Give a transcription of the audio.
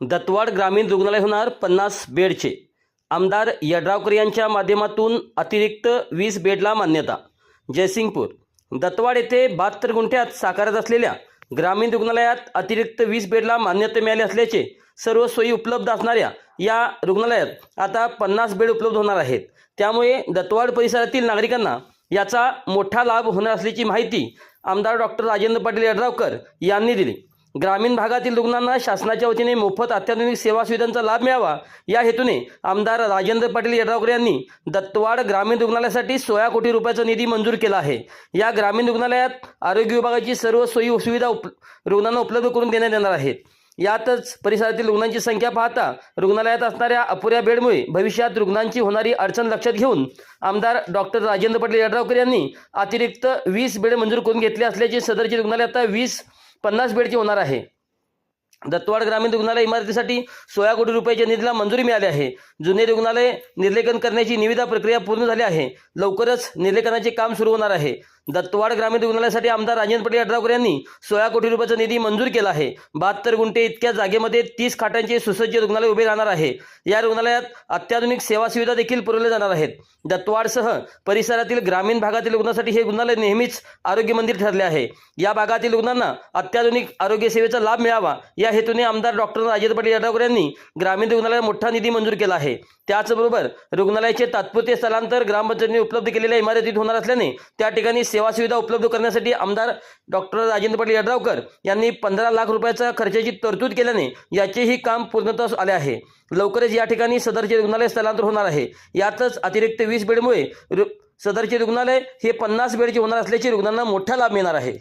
दत्तवाड ग्रामीण रुग्णालय होणार पन्नास बेडचे. आमदार यड्रावकर यांच्या माध्यमातून अतिरिक्त वीस बेडला मान्यता. जयसिंगपूर. दत्तवाड येथे बहात्तर गुंठ्यात साकारत असलेल्या ग्रामीण रुग्णालयात अतिरिक्त वीस बेडला मान्यता मिळाली असल्याचे सर्व सोयी उपलब्ध असणाऱ्या या रुग्णालयात आता पन्नास बेड उपलब्ध होणार आहेत. त्यामुळे दत्तवाड परिसरातील नागरिकांना याचा मोठा लाभ होणार असल्याची माहिती आमदार डॉक्टर राजेंद्र पाटील यड्रावकर यांनी दिली. ग्रामीण भागातील रुग्णांना शासनाच्या वतीने मोफत अत्याधुनिक सेवा सुविधांचा लाभ मिळावा. या हेतूने आमदार राजेंद्र पाटील यड्रावकर यांनी दत्तवाड ग्रामीण रुग्णालयासाठी सोळा कोटी रुपयाचा निधी मंजूर केला आहे. या ग्रामीण रुग्णालयात आरोग्य विभागाची सर्व सोयी सुविधा उप रुग्णांना उपलब्ध करून देण्यात येणार आहेत. यातच परिसरातील रुग्णांची संख्या पाहता रुग्णालयात असणाऱ्या अपुऱ्या बेडमुळे भविष्यात रुग्णांची होणारी अडचण लक्षात घेऊन आमदार डॉक्टर राजेंद्र पाटील यड्रावकर यांनी अतिरिक्त वीस बेड मंजूर करून घेतले असल्याचे सदरचे रुग्णालय आता वीस पन्नास बेडची होणार आहे. दत्तवाड ग्रामीण रुग्णालय इमारतीसाठी सोळा कोटी रुपयाच्या निधीला मंजुरी मिळाली आहे. जुने रुग्णालय निर्लेखन करण्याची निविदा प्रक्रिया पूर्ण झाली आहे. लवकरच निर्लेखनाचे काम सुरू होणार आहे. दत्तवाड ग्रामीण रुग्णालयासाठी आमदार राजेंद्र पाटील यड्रावकर यांनी सोळा कोटी रुपयाचा निधी मंजूर केला आहे. बहात्तर गुंठे इतक्या जागेमध्ये तीस खाटांचे सुसज्ज रुग्णालय उभे राहणार आहे. या रुग्णालयात अत्याधुनिक सेवा सुविधा देखील पुरवल्या जाणार आहेत. दत्तवाडसह परिसरातील ग्रामीण भागातील रुग्णांसाठी हे रुग्णालय नेहमीच आरोग्य मंदिर ठरले आहे. या भागातील रुग्णांना अत्याधुनिक आरोग्य सेवेचा लाभ मिळावा या हेतूने आमदार डॉक्टर राजेंद्र पाटील यड्रावकर यांनी ग्रामीण रुग्णालयात मोठा निधी मंजूर केला आहे. त्याचबरोबर रुग्णालयाचे तात्पुरते स्थलांतर ग्रामपंचायतीने उपलब्ध केलेल्या इमारतीत होणार असल्याने त्या ठिकाणी सेवा सुविधा उपलब्ध करण्यासाठी आमदार डॉक्टर राजेंद्र पाटील यड्रावकर यांनी पंधरा लाख रुपयाच्या खर्चाची तरतूद केल्याने याचेही काम पूर्णतः आले आहे. लवकरच या ठिकाणी सदरचे रुग्णालय स्थलांतर होणार आहे. यातच अतिरिक्त वीस बेडमुळे सदरचे रुग्णालय हे पन्नास बेडचे होणार असल्याचे रुग्णांना मोठा लाभ मिळणार आहे.